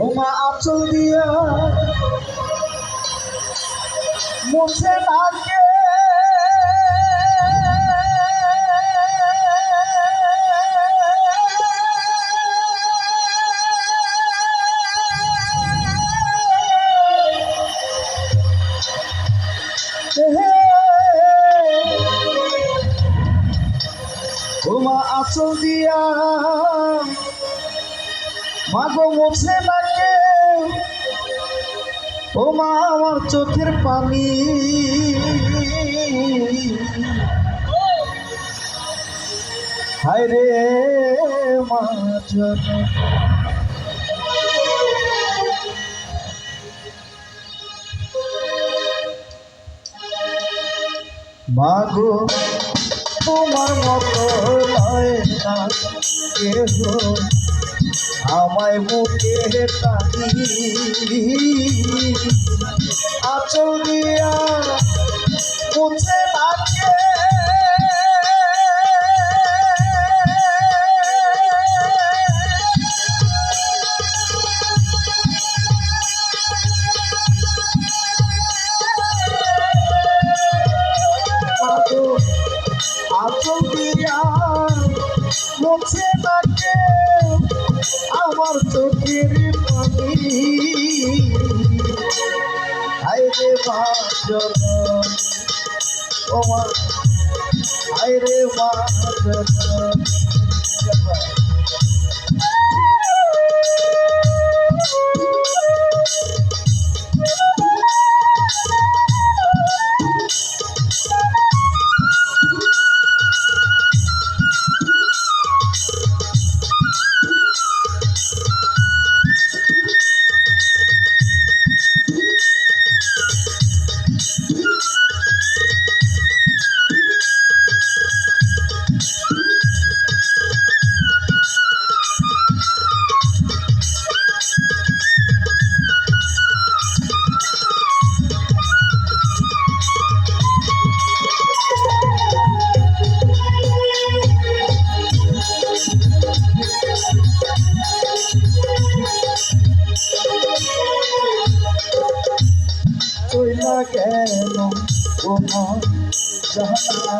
ওমা আচল দিয়া মুছে ওমা আচল দিয়া। মাগো মুছে নাকে। ও মা আমার চোখের পানি। হায় রে মা মাগো তোমার মতো আমায় মুখে তাকি আচল দিয়া মুছে লাগে আমার চোখের পানি। আইরে মাজন ও মা। হাইরে কেন কোনো জানা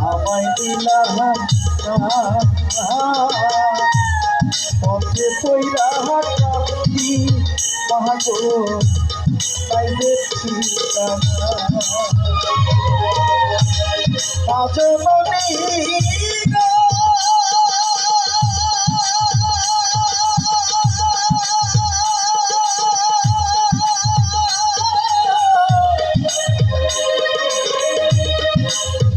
আমায় দিলা পথে পইরা কাটি মাগো আজমনি মাধবনী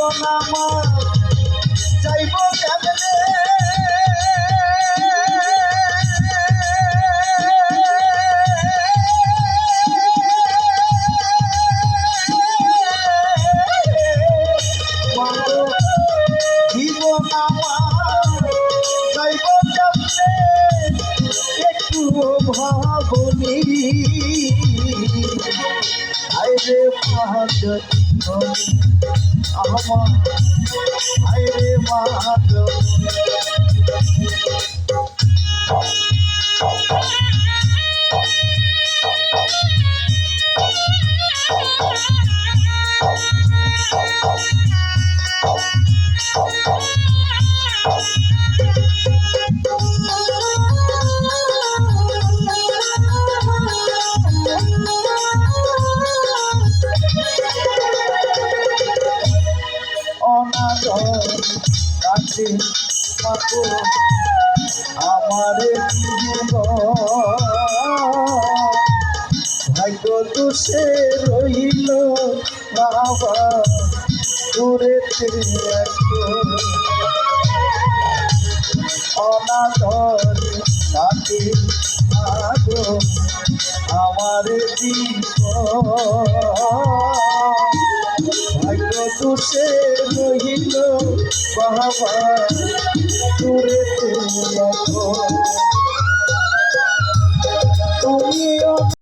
আমার চাইব কেমনে ভাবনি আইরে মহাজন আমার আইরে কাছে মাগো আমারে ভাগ্য দোষে রইল বাবা এখন অনাদরে কাটে আগো আমার জীবন তুষে রহিল বাবা দূরে তুমি